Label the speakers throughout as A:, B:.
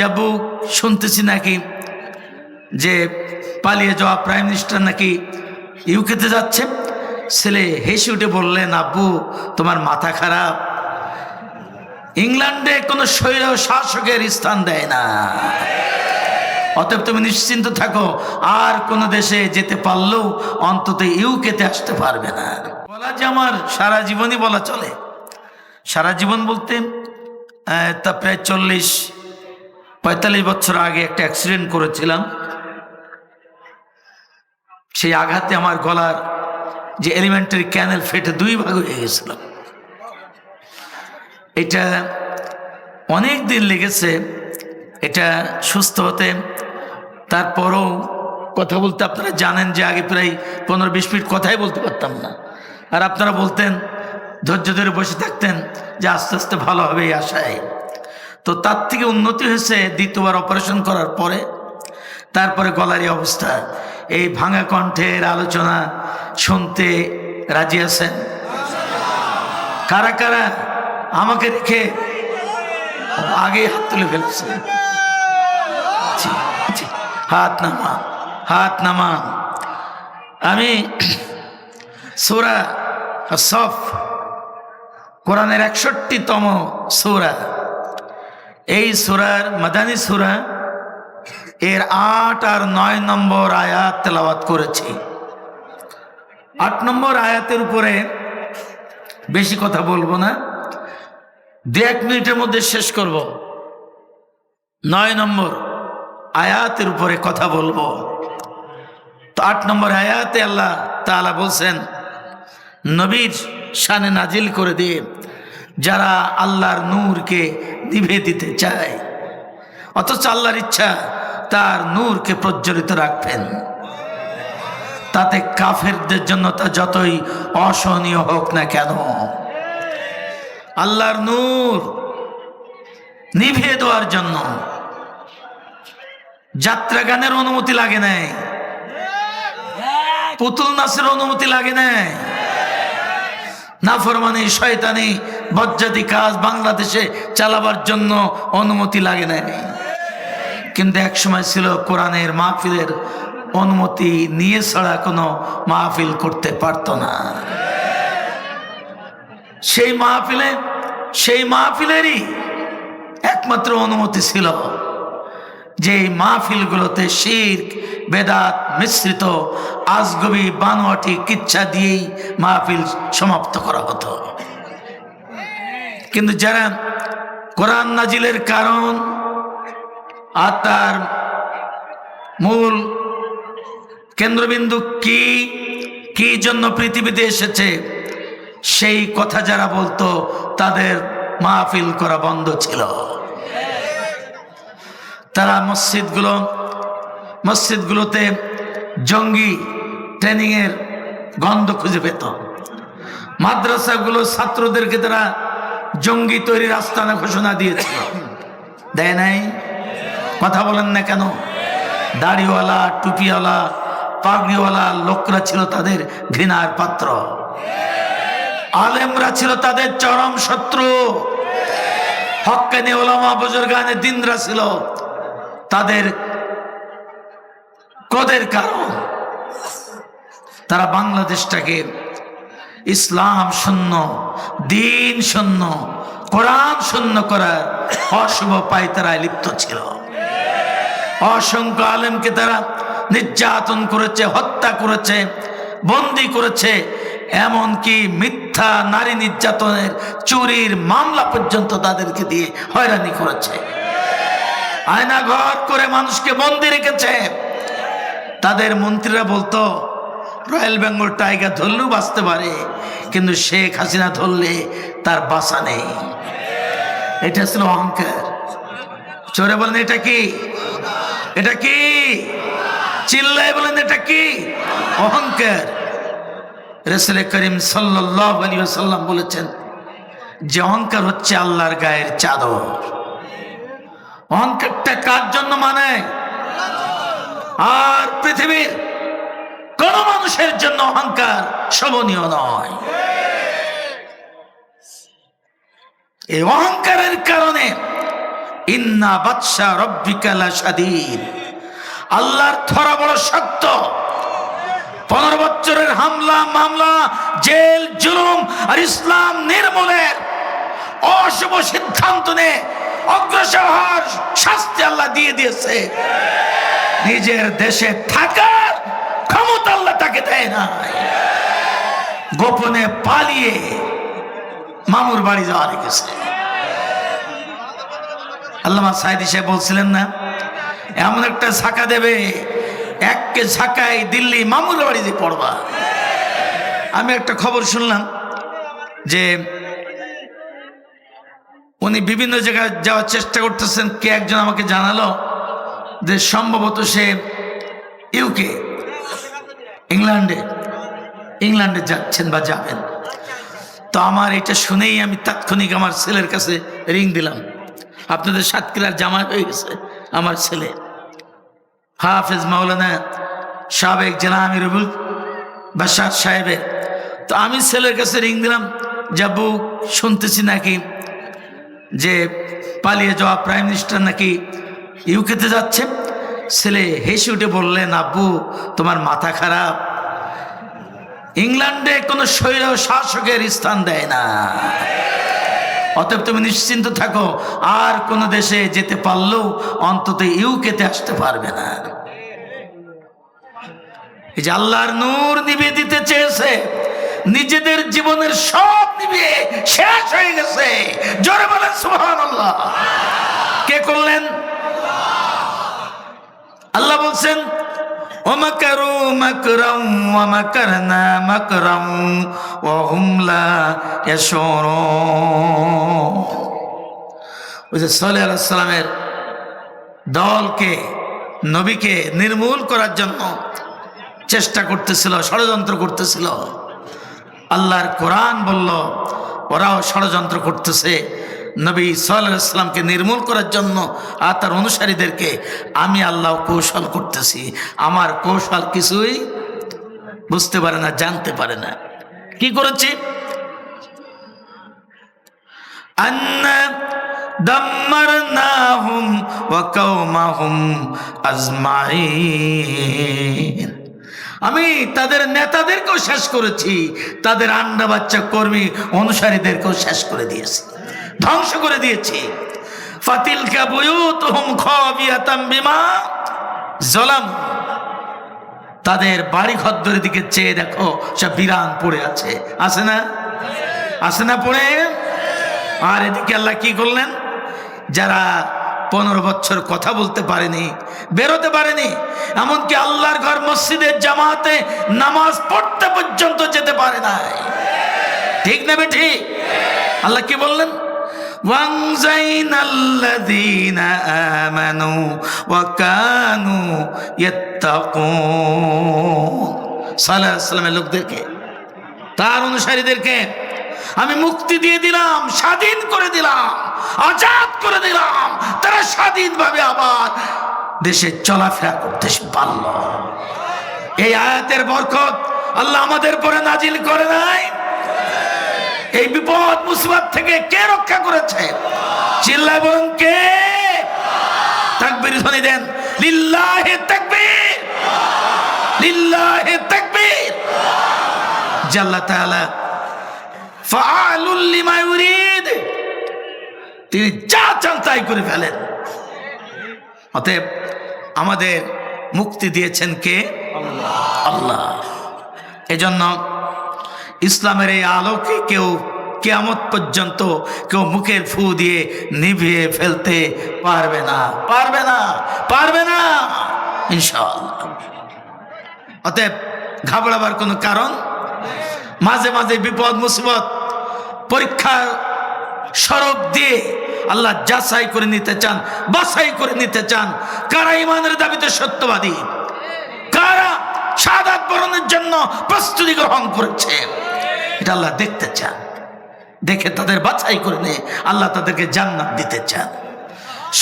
A: যাবু শুনতেছি নাকি যে পালিয়ে যাওয়া প্রাইম মিনিস্টার নাকি ইউকেতে যাচ্ছে? ছেলে হেসে উঠে বললেন, আব্বু, তোমার মাথা খারাপ। ইংল্যান্ডে কোনো শৈল শাসকের স্থান দেয় না। অতএব তুমি নিশ্চিন্ত থাকো, আর কোনো দেশে যেতে পারলেও অন্তত ইউকেতে আসতে পারবে না। বলা যে আমার সারা জীবনই বলা চলে। সারা জীবন বলতে তা প্রায় চল্লিশ পঁয়তাল্লিশ বছর আগে একটা অ্যাক্সিডেন্ট করেছিলাম। সেই আঘাতে আমার গলার যে এলিমেন্টারি ক্যানেল ফেটে দুই ভাগ হয়ে গেছিল। এটা অনেক দিন লেগেছে, এটা সুস্থ হতে। তারপরও কথা বলতে আপনারা জানেন যে আগে প্রায় পনেরো বিশ মিনিট কথাই বলতে পারতাম না। আর আপনারা বলতেন, ধৈর্য ধরে বসে থাকতেন যে আস্তে আস্তে ভালো হবে এই আশায়। তো তার থেকে উন্নতি হয়েছে দ্বিতীয়বার অপারেশন করার পরে। তারপরে গলারই অবস্থা। এই ভাঙা কণ্ঠের আলোচনা শুনতে রাজি আছেন? কারা কারা? আমাকে রেখে আগে হাত তুলে ফেলছে। হাত নামা হাত নামা। আমি সুরা সফ কোরআনের একষট্টিতম সুরা। এই সুরার মাদানী সুরা, এর আট আর নয় নম্বর আয়াত তেলাওয়াত করেছি। আট নম্বর আয়াতের উপরে বেশি কথা বলব না। দু এক মিনিটের মধ্যে শেষ করব। নয় নম্বর আয়াতের উপরে কথা বলব। তো আট নম্বর আয়াতে আল্লাহ তাআলা বলছেন, নবীর শানে নাজিল করে দিয়ে যারা আল্লাহর নূরকে নিভে দিতে চায়। অথচ আল্লাহর ইচ্ছা, তার নূরকে প্রজ্বলিত রাখবেন। তাতে কাফেরদের জন্য তা যতই অসহনীয় হোক না কেন, আল্লাহর নূর নিভে দেওয়ার জন্য যাত্রা গানের অনুমতি লাগে নাই, পুতুল নাচের অনুমতি লাগে নাই। নাফরমানি, শয়তানি, বজ্জাতি কাজ বাংলাদেশে চালাবার জন্য অনুমতি লাগে নাই। কিন্তু এক সময় ছিল কোরআনের মাহফিলের অনুমতি নিয়ে ছাড়া কোনো মাহফিল করতে পারতো না। সেই মাহফিলে, সেই মাহফিলেরই একমাত্র অনুমতি ছিল। যে মাহফিলগুলোতে শির্ক, বেদাত মিশ্রিত, আজগবি, বানোয়াটি, কিচ্ছা দিয়েই মাহফিল সমাপ্ত করা হতো। কিন্তু যারা কোরআন নাজিলের কারণ আর তার মূল কেন্দ্রবিন্দু কি কি জন্য পৃথিবীতে এসেছে, সেই কথা যারা বলতো, তাদের মাহফিল করা বন্ধ ছিল। তারা মসজিদগুলো, মসজিদগুলোতে জঙ্গি ট্রেনিংয়ের গন্ধ খুঁজে পেত। মাদ্রাসাগুলো ছাত্রদেরকে তারা জঙ্গি তৈরির আস্তানা ঘোষণা দিয়েছিল। দেয় নাই? কথা বলেন না কেন? দাড়িওয়ালা, টুপিওয়ালা, পাগড়িওয়ালা লোকরা ছিল তাদের ঘৃণার পাত্র। আলেমরা ছিল তাদের চরম শত্রু। হক্কানি ওলামা বুজুর্গানে দিনরা ছিল। তাদের কদের কারণ। তারা বাংলাদেশটাকে ইসলাম শূন্য, দিন শূন্য, কোরআন শূন্য করার অশুভ পায় তারা লিপ্ত ছিল। অসংখ্য আলেমকে তারা নির্যাতন করেছে, হত্যা করেছে, বন্দি করেছে, এমনকি মিথ্যা নারী নির্যাতনের চুরির মামলা পর্যন্ত তাদেরকে দিয়ে হয়রানি করেছে। আয়না ঘর করে মানুষকে বন্দি রেখেছে। তাদের মন্ত্রীরা বলতো, রয়্যাল বেঙ্গল টাইগার ধরলেও বাঁচতে পারে, কিন্তু শেখ হাসিনা ধরলে তার বাসা নেই। এটা ছিল অহংকার। চোরে বলেন, এটা কি? এটা কি? চিল্লায় বলেন, এটা কি? অহংকার। রসুল করিম সাল্লাহ আলী সাল্লাম বলেছেন, যে অহংকার হচ্ছে আল্লাহর গায়ের চাদর। অহংকারটা কার জন্য মানে? আর পৃথিবীর কোন মানুষের জন্য অহংকার শোভনীয় নয়। এই অহংকারের কারণে ইন্না বাদশা রব্বিকালা সাদিদ আল্লাহর থরা বড় শক্ত। পনেরো বছরের হামলা, মামলা, জেল, জুলুম আর ইসলাম নির্মূলের অশুভ সিদ্ধান্ত নে অগ্রসর হওয়ার শাস্তি আল্লাহ দিয়ে দিয়েছে। নিজের দেশে থাকার ক্ষমতা আল্লাহ তাকে দেয় না গোপনে পালিয়ে মামুর বাড়ি যাওয়া রেখেছে আল্লামা সাইদি সাহেব বলছিলেন না, এমন একটা ছাকা দেবে, এককে ছাকায় দিল্লি মামুর বাড়িতে পড়বা। আমি একটা খবর শুনলাম যে উনি বিভিন্ন জায়গায় যাওয়ার চেষ্টা করতেছেন, কে একজন আমাকে জানালো যে সম্ভবত সে ইউকে ইংল্যান্ডে ইংল্যান্ডে যাচ্ছেন বা যাবেন। তো আমার এটা শুনেই আমি তাৎক্ষণিক আমার ছেলের কাছে রিং দিলাম। আপনাদের সাতক্ষীরার জামাই হয়ে গেছে আমার ছেলে। হাফেজ মাওলানা সাবেক জেলা আমিরুল বাসার সাহেবের। তো আমি ছেলের কাছে রিং দিলাম, যাবু, শুনতেছি নাকি? যে পালিয়ে যাওয়া প্রাইম মিনিস্টার নাকি ইউকেতে যাচ্ছে। ছেলে হেসে উঠে বললেন আব্বু তোমার মাথা খারাপ। ইংল্যান্ডে কোনো শৈল শাসকের স্থান দেয় না। অতএব তুমি নিশ্চিন্ত থাকো, আর কোন দেশে যেতে পারলেও অন্তত ইউকেতে আসতে পারবে না। এই যে আল্লাহর নূর নিবে দিতে চেয়েছে নিজেদের জীবনের সব নিবে শেষ হয়ে গেছে। জোরে বলেন সুহান কে করলেন? আল্লাহ বলছেন দলকে, নবীকে নির্মূল করার জন্য চেষ্টা করতেছিল, ষড়যন্ত্র করতেছিল। আল্লাহর কোরআন বলল, ওরাও ষড়যন্ত্র করতেছে। নবী সাল্লামকে নির্মূল করার জন্য আর তার অনুসারীদেরকে আমি আল্লাহ কৌশল করতেছি। আমার কৌশল কিছুই বুঝতে পারে না, জানতে পারে না। কি করেছি? দাম্মারনাহুম আমি তাদের নেতাদেরকেও শেষ করেছি। তাদের আন্ডা বাচ্চা কর্মী অনুসারীদেরকেও শেষ করে দিয়েছি। ধ্বংস করে দিয়েছি। ফাতিলকা বুয়ুতুহুম খাবিয়াতাম বিমা জলাম। তাদের বাড়ি ঘদ্দরের দিকে চেয়ে দেখো, সব বিরান পড়ে আছে। আছে না? আছে না পড়ে? আর এদিকে আল্লাহ কি করলেন? যারা পনেরো বছর কথা বলতে পারেনি বেরোতে পারেনি এমনকি আল্লাহর ঘর মসজিদের জামাতে নামাজ পড়তে পর্যন্ত যেতে পারে নাই ঠিক নেবে ঠিক আল্লাহ কি বললেন وانزينا الذين آمنوا وكانوا يتقون সাল্লাহ সাল্লামের লোকদেরকে তার অনুসারীদেরকে আমি মুক্তি দিয়ে দিলাম, স্বাধীন করে দিলাম, আজাদ করে দিলাম। তারা স্বাধীনভাবে আবার দেশে চলাফেরা করতে পারল। এই আয়াতের বরকত আল্লাহ আমাদের পরে নাজিল করে নাই। এই বিপদ, মুসিবত থেকে কে রক্ষা করেছে? চিল্লায় বলুন কে? তাকবীর ধ্বনি দেন, লিল্লাহে তাকবীর লিল্লাহে তাকবীর। যে তাআলা তিনি যা চান তাই করে ফেলেন। অতএব আমাদের মুক্তি দিয়েছেন কে? আল্লাহ। এজন্য ইসলামের এই আলোকে কেউ কেয়ামত পর্যন্ত কেউ মুখের ফু দিয়ে নিভিয়ে ফেলতে পারবে না। পারবে না। পারবে না। ইনশাআল্লাহ। অতএব ঘাবড়াবার কোনো কারণ? মাঝে মাঝে বিপদ, মুসিবত পরীক্ষা সরব দিয়ে আল্লাহ যাচাই করে নিতে চান, বাছাই করে নিতে চান, কারা ইমানের দাবিতে সত্যবাদী? কারা সাদাত বরণের জন্য প্রস্তুতি গ্রহণ করেছে? এটা আল্লাহ দেখতে চান। দেখে তাদের বাছাই করে নিয়ে আল্লাহ তাদেরকে জান্নাত দিতে চান।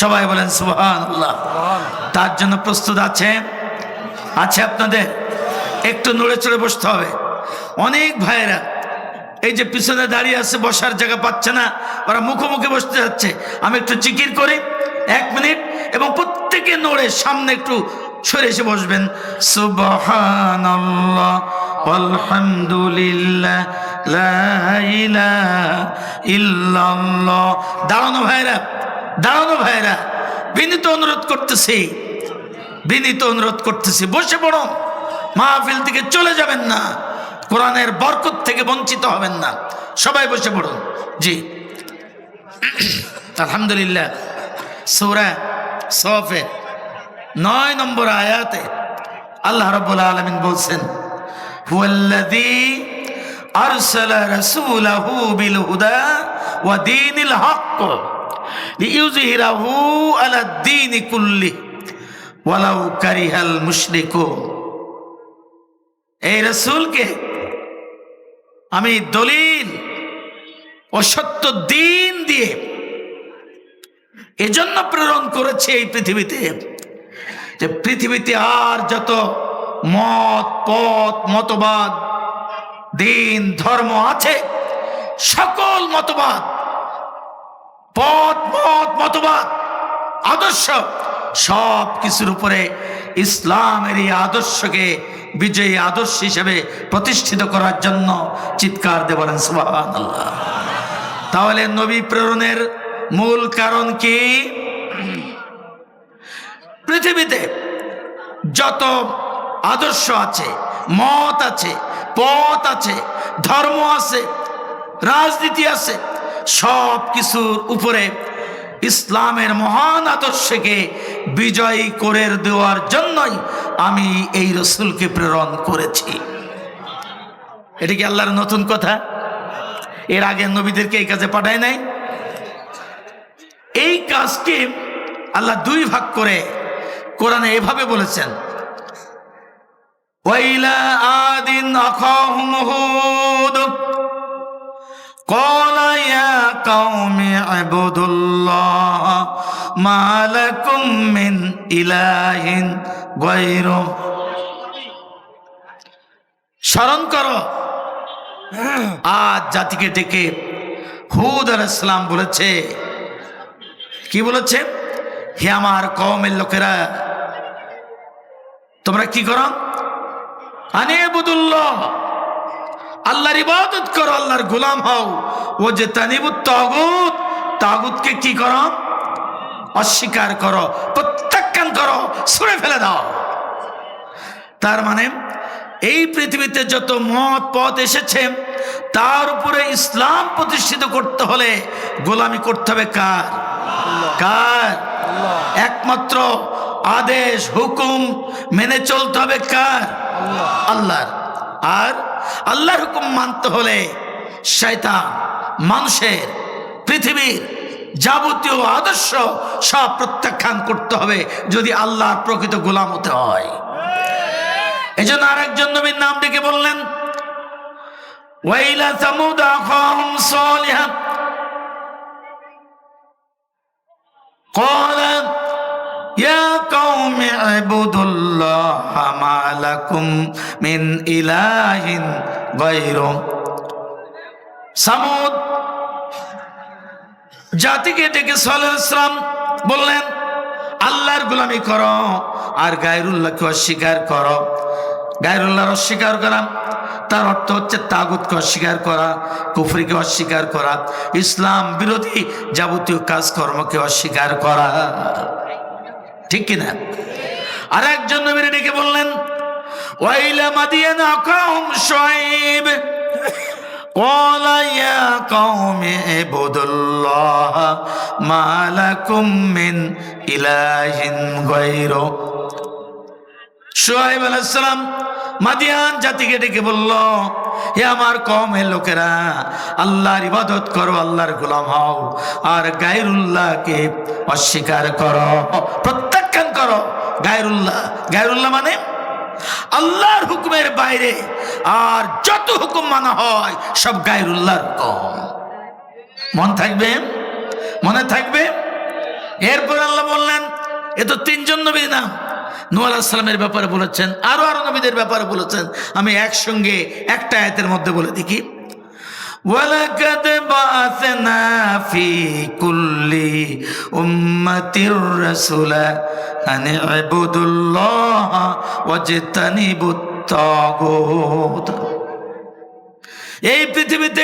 A: সবাই বলেন সুবহান আল্লাহ তার জন্য প্রস্তুত আছে? আছে আপনাদের? একটু নড়ে চড়ে বসতে হবে। অনেক ভাইয়েরা এই যে পিছনে দাঁড়িয়ে আছে, বসার জায়গা পাচ্ছে না, ওরা মুখোমুখি বসতে যাচ্ছে। আমি একটু জিকির করি, এক মিনিট, এবং প্রত্যেকে নড়ে, সামনে একটু সরে এসে বসবেন। দাঁড়ানো ভাইরা দাঁড়ানো ভাইরা, বিনীত অনুরোধ করতেছি, বিনীত অনুরোধ করতেছি। বসে পড়ুন, মাহফিল থেকে চলে যাবেন না। কোরআনের বরকত থেকে বঞ্চিত হবেন না। সবাই বসে পড়ুন। জি। আলহামদুলিল্লাহ। সৌরা সফে, নয় নম্বর আয়াতে আল্লাহ রব্বুল আলমিন বলছেন বিল হুদা ওয়া কুল্লি ওয়ালাউ কারিহাল এই রাসূলকে আমি দলিল ও সত্য দিন দিয়ে এজন্য প্রেরণ করেছে এই পৃথিবীতে যে পৃথিবীতে আর যত মত, পথ, মতবাদ, দিন, ধর্ম আছে, সকল মতবাদ, পথ, মত, মতবাদ, আদর্শ সব কিছুর উপরে ইসলামের এই আদর্শকে বিজয়ী আদর্শ হিসেবে প্রতিষ্ঠিত করার জন্য চিৎকার সুবহানাল্লাহ। তাহলে নবী প্রেরণের মূল কারণ কি? পৃথিবীতে যত আদর্শ আছে, মত আছে, পথ আছে, ধর্ম আছে, রাজনীতি আছে সব কিছুর উপরে ইসলামের মহান আদর্শকে বিজয়ী করে দেওয়ার জন্যই আমি এই রসুলকে প্রেরণ করেছি। এটা কি আল্লাহর নতুন কথা? এর আগে নবীদেরকে এই কাজে পাঠায় নাই? এই কাজকে আল্লাহ দুই ভাগ করে কোরআনে এভাবে বলেছেন, ওয়াইলা আদিন আখাহুম হুদ। قال يا قوم اعبدوا الله ما لكم من إله غيره স্মরণ করো আজ জাতিকে ডেকে হুদ আলাইসালাম বলেছে কি বলেছে হে আমার কমের লোকেরা তোমরা কি করো আনে বুদুল্লাহ আল্লাহর ইবাদত করো, আল্লাহর গোলাম হও। ও যে তানিবুত তাগুত, তাগুতকে কি করো? অস্বীকার করো, প্রত্যাখ্যান করো, ছুঁড়ে ফেলে দাও। তার মানে এই পৃথিবীতে যত মত পথ এসেছে, তার উপরে ইসলাম প্রতিষ্ঠিত করতে হলে গোলামি করতে হবে কার? কার? একমাত্র আদেশ, হুকুম মেনে চলতে হবে কার? আল্লাহর। আর আল্লাহর হুকুম মানতে হলে শয়তান মানুষের পৃথিবীর যাবতীয় আদর্শ সব প্রত্যাখ্যান করতে হবে যদি আল্লাহর প্রকৃত গোলাম হতে হয় এই জন্য আরেকজন নবীর নাম ডেকে বললেন ওয়াইলা সামুদ আখাহুম সালিহা قال يا জাতিকে ডেকে সালাম বললেন, আল্লাহর গুলামি কর আর গায়রুল্লাহকে অস্বীকার কর। গায়রুল্লাহর অস্বীকার করাম তার অর্থ হচ্ছে তাগুতকে অস্বীকার করা, কুফরিকে অস্বীকার করা, ইসলাম বিরোধী যাবতীয় কাজকর্মকে অস্বীকার করা। ঠিক কিনা? আর একজন নবীর ডেকে বললেন ওয়াইলা মাদিয়ান আকাহুম শুআইব قال يا قوم اعبدوا الله ما لكم من إله غيره সোহাইব আলাইসালাম মাদিয়ান জাতিকে ডেকে বলল হে আমার কমের লোকেরা আল্লাহর ইবাদত করো আল্লাহর গোলাম হও আর গায়রুল্লাহকে অস্বীকার করো প্রত্যাখ্যান করো গায়রুল্লাহ গায়রুল্লাহ মানে আল্লাহর হুকুমের বাইরে আর যত হুকুম মানা হয়, সব গায়রুল্লাহর হুকুম। মন থাকবে? মনে থাকবে? এরপর আল্লাহ বললেন, এ তো তিনজন নবীর নাম। নূহ আলাহিসাল্লামের ব্যাপারে বলেছেন, আরও আরও নবীদের ব্যাপারে বলেছেন। আমি একসঙ্গে একটা আয়াতের মধ্যে বলে দেখি। ولقد بعثنا في كل أمة رسولا أن اعبدوا الله واجتنبوا الطاغوت এই পৃথিবীতে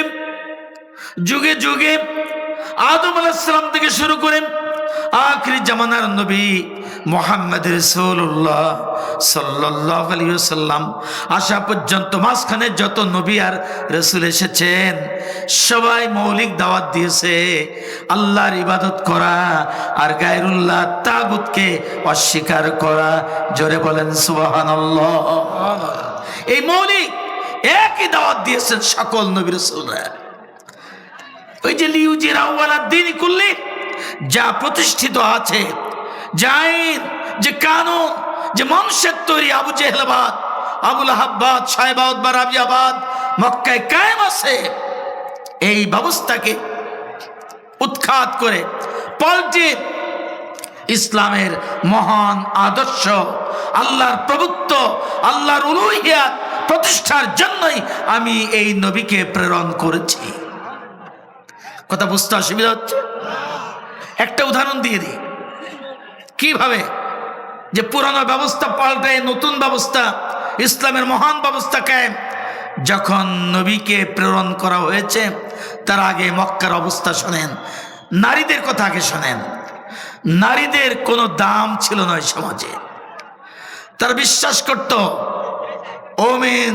A: যুগে যুগে আদম আলাহিসাম থেকে শুরু করে আখরি জামানার নবী মোহাম্মদ রসুল্লাহ সাল্লাহ আলিয়াল্লাম আসা পর্যন্ত মাঝখানে যত নবী আর রসুল এসেছেন, সবাই মৌলিক দাওয়াত দিয়েছে, আল্লাহর ইবাদত করা আর গায়রুল্লাহ তাগুতকে অস্বীকার করা। জোরে বলেন সুবাহান এই মৌলিক একই দাওয়াত দিয়েছেন সকল নবী রসুলরা। ওই যে লিউজির আহ্বানার দিন করলে যা প্রতিষ্ঠিত আছে আইন যে যে মানুষের তৈরি আবু জেহলাবাদ আবুল আহাবাদ সাহেবাদ বা রাবিয়াবাদ মক্কায় কায়েম আছে। এই ব্যবস্থাকে উৎখাত করে পাল্টে ইসলামের মহান আদর্শ, আল্লাহর প্রভুত্ব, আল্লাহর উলুহিয়াত প্রতিষ্ঠার জন্যই আমি এই নবীকে প্রেরণ করেছি। কথা বুঝতে অসুবিধা হচ্ছে? একটা উদাহরণ দিয়ে দিই। কীভাবে যে পুরানো ব্যবস্থা পাল্টায়, নতুন ব্যবস্থা, ইসলামের মহান ব্যবস্থা কায়েম? যখন নবীকে প্রেরণ করা হয়েছে, তার আগে মক্কার অবস্থা শোনেন, নারীদের কথা আগে শোনেন। নারীদের কোনো দাম ছিল না সমাজে। তারা বিশ্বাস করত, women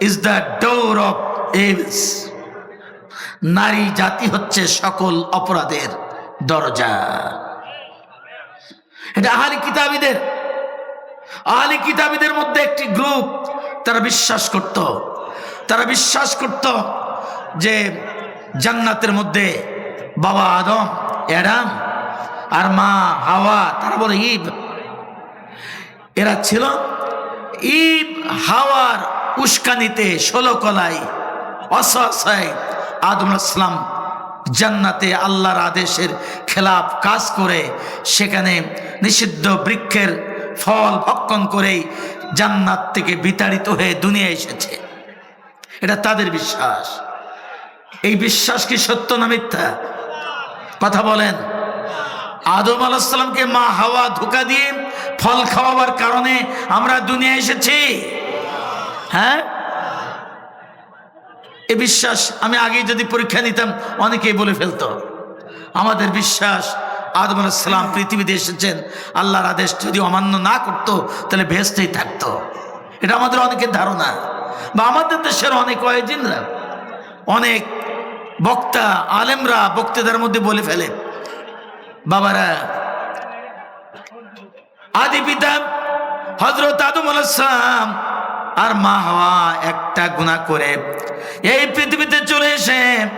A: is the door of এভস নারী জাতি হচ্ছে সকল অপরাধের দরজা। এটা আহালি কিতাবীদের। আহালি কিতাবীদের মধ্যে একটি গ্রুপ, তারা বিশ্বাস করত। তারা বিশ্বাস করত যে জান্নাতের মধ্যে বাবা আদম, অ্যাডাম আর মা হাওয়া, তারা বলে ইব। এরা ছিল ইব, হাওয়ার উস্কানিতে, ষোলো কলাই অসহায় আদম আসলাম জান্নাতে আল্লাহর আদেশের খেলাপ কাজ করে, সেখানে নিষিদ্ধ বৃক্ষের ফল ভক্ষণ করেই জান্নাত থেকে বিতাড়িত হয়ে দুনিয়া এসেছে। এটা তাদের বিশ্বাস। এই বিশ্বাস কি সত্য না মিথ্যা? কথা বলেন। আদম আলাহিসাল্লামকে মা হাওয়া ধোকা দিয়ে ফল খাওয়াবার কারণে আমরা দুনিয়া এসেছি। হ্যাঁ? এ বিশ্বাস আমি আগে যদি পরীক্ষা নিতাম, অনেকেই বলে ফেলতো। আমাদের বিশ্বাস, আদম আলাইসালাম পৃথিবীতে এসেছেন, আল্লাহর আদেশ যদি অমান্য না করতো, তাহলে ভেস্তেই থাকতো। এটা আমাদের অনেকের ধারণা। বা আমাদের দেশের অনেক ওয়েজিনরা অনেক বক্তা, আলেমরা বক্তৃতার মধ্যে বলে ফেলে, বাবারা, আদি পিতা হজরত আদম আলাইসালাম আর মা হওয়া একটা গুণা করে এই পৃথিবীতে চলে এসে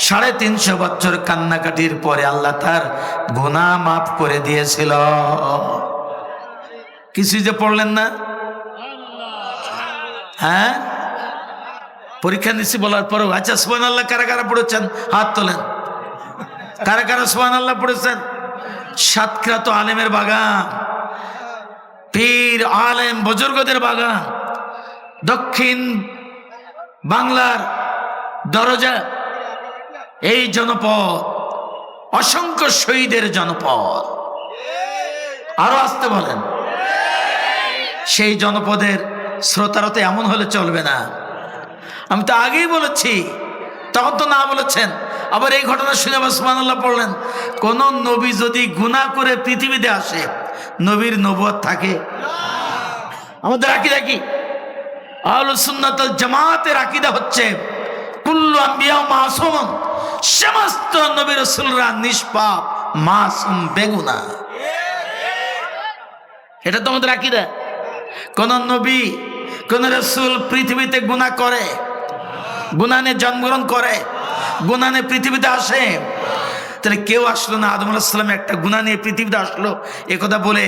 A: সাড়ে তিনশো বছর কান্নাকাটির পরে আল্লাহ তার গুণা মাফ করে দিয়েছিল। কিছু যে পড়লেন না? হ্যাঁ? পরীক্ষা নিচ্ছি বলার পরেও। আচ্ছা সোহান আল্লাহ কারা কারা পড়েছেন? হাত তোলেন। কারা কারা সোহান আল্লাহ পড়েছেন? সাতক্ষীরা তো আলেমের বাগান। পীর, আলেম, বুজুর্গদের বাগান। দক্ষিণ বাংলার দরজা, এই জনপদ, অসংখ্য শহীদের জনপদ। আরও আসতে বলেন। সেই জনপদের শ্রোতারতে এমন হলে চলবে না। আমি তো আগেই বলেছি, তখন তো না বলেছেন, আবার এই ঘটনা শুনে ওসমান আল্লাহ পড়লেন, কোন নবী যদি গুণা করে পৃথিবীতে আসে, নবীর নবুয়ত থাকে। আমাদের আকিদা কি? আহলুসুন্নাতাল জামাতের আকিদা হচ্ছে, কুল্লু মাসুম সমস্ত নবী রসুলরা নিষ্পাপ, মাসুম, বেগুনা। এটা তো আমাদের আকিদা। কোন নবী, কোন রসুল পৃথিবীতে গুণা করে গুনানে জন্মগ্রহণ করে গুনানে পৃথিবীতে আসে। তাহলে কেউ আসলো না, আদম আলাহিসাল্লাম একটা গুণা নিয়ে পৃথিবীতে আসলো। একথা বলে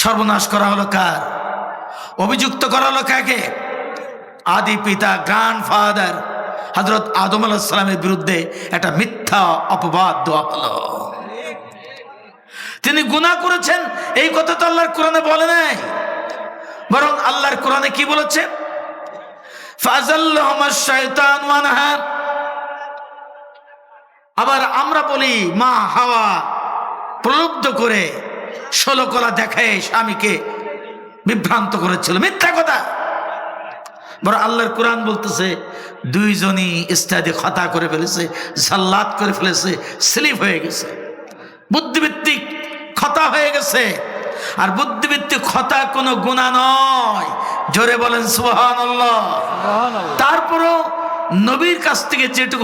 A: সর্বনাশ করা হলো কার? অভিযুক্ত করা হলো কাকে? আদি পিতা গ্রান্ড ফাদার হজরত আদম আলাহিসাল্লামের বিরুদ্ধে একটা মিথ্যা অপবাদ দেওয়া হলো। তিনি গুণা করেছেন, এই কথা তো আল্লাহর কোরআনে বলে নাই। বরং আল্লাহর কোরআনে কি বলেছে? ফাজাল্লাহুমা শাইতান ওয়ানহা আবার আমরা বলি, মা হাওয়া প্রলুব্ধ করে ষোলো কলা দেখায় স্বামীকে বিভ্রান্ত করেছিল। মিথ্যা কথা। বড় আল্লাহর কোরআন বলতেছে দুইজনই ইস্তাদি খতা করে ফেলেছে জাল্লাত করে ফেলেছে স্লিপ হয়ে গেছে। বুদ্ধিভিত্তিক খতা হয়ে গেছে। আর বুদ্ধিভিত্তিক খতা কোনো গুণা নয়। জোরে বলেন সুবহানাল্লাহ। তারপরও নবীর কাছ থেকে যেটুকু